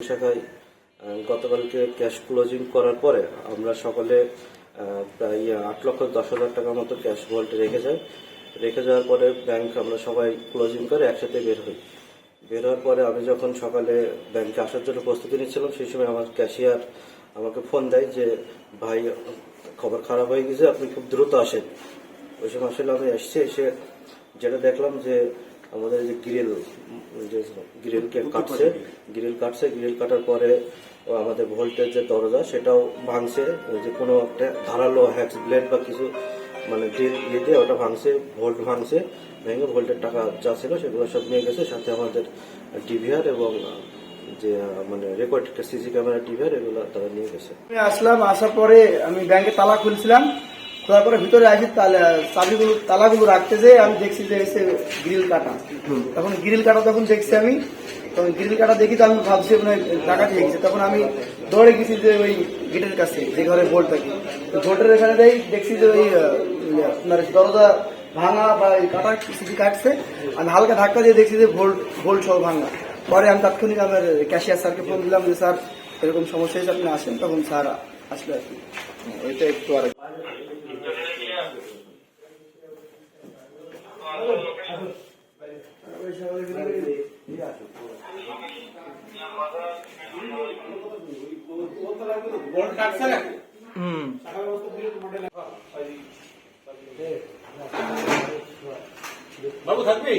শাখায় গতকালকে cash closing করার পরে আমরা সকলে প্রায় আট লক্ষ দশ হাজার টাকার মতো ক্যাশ ভোল্টে রেখে যাই। রেখে যাওয়ার পরে ব্যাংক আমরা সবাই ক্লোজিং করে একসাথে বের হই। বের হওয়ার পরে আমি যখন সকালে ব্যাংকে আসার জন্য প্রস্তুতি নিচ্ছিলাম, সেই সময় আমার ক্যাশিয়ার আমাকে ফোন দেয় যে, ভাই, খবর খারাপ হয়ে গেছে, আপনি খুব দ্রুত আসেন। ওই সময় আসলে আমি এসছি এসে যেটা দেখলাম যে আমাদের যে গ্রিল যে গ্রিলকে কাটছে গ্রিল কাটছে গ্রিল কাটার পরে আমাদের ভোল্টের যে দরজা সেটাও ভাঙছে ওই যে কোনো একটা ধারালো হ্যাক্স ব্লেড বা কিছু মানে ড্রিল ইয়ে দিয়ে ওটা ভাঙছে ভোল্ট ভাঙছে ভেঙে ভোল্টের টাকা যা ছিল সেগুলো সব নিয়ে গেছে। সাথে আমাদের ডিভিআর এবং যে মানে রেকর্ড সিসি ক্যামেরা ডিভিআর এগুলো তারা নিয়ে গেছে। আমি আসলাম আসার পরে আমি ব্যাংকে তালা খুলছিলাম। খোলার পরে ভিতরে আসি চাবিগুলো তালাগুলো রাখতে যে আমি দেখছি যে এসে গ্রিল কাটা। তখন গ্রিল কাটা তখন দেখছি আমি। তখন গ্রিল কাটা দেখি তো আমি ভাবছি মানে ডাকাতি গেছে। তখন আমি দৌড়ে গেছি যে ওই গেটের কাছে যে ঘরে ভোল্ট থাকে ভোল্টের এখানে দেই দেখছি যে ওই আপনার দরজা ভাঙা বা এই কাটা সিসি কাটছে। আমি হালকা ধাক্কা দিয়ে দেখছি যে ভোল্ট ভোল্ট সহ ভাঙা। পরে আমি তাৎক্ষণিক আমার ক্যাশিয়ার স্যারকে ফোন দিলাম যে স্যার এরকম সমস্যা হয়েছে আপনি আসেন। তখন স্যার আসলে আর কি। ওইটা একটু আর বাবু থাকবি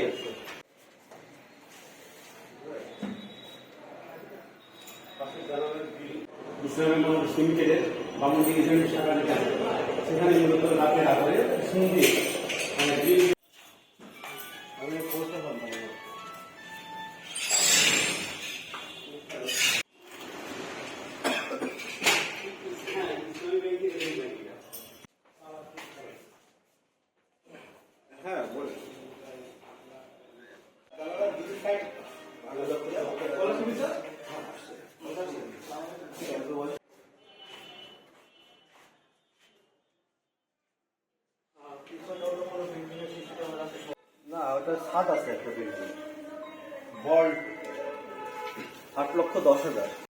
ইসলামের শাখা যেটা আছে, সেখানে মূলত রাতের আধারে সন্ধি হ্যাঁ বলে না ওটা ষাট আছে একটা বিল্ডিং ভল্ট আট লক্ষ দশ হাজার।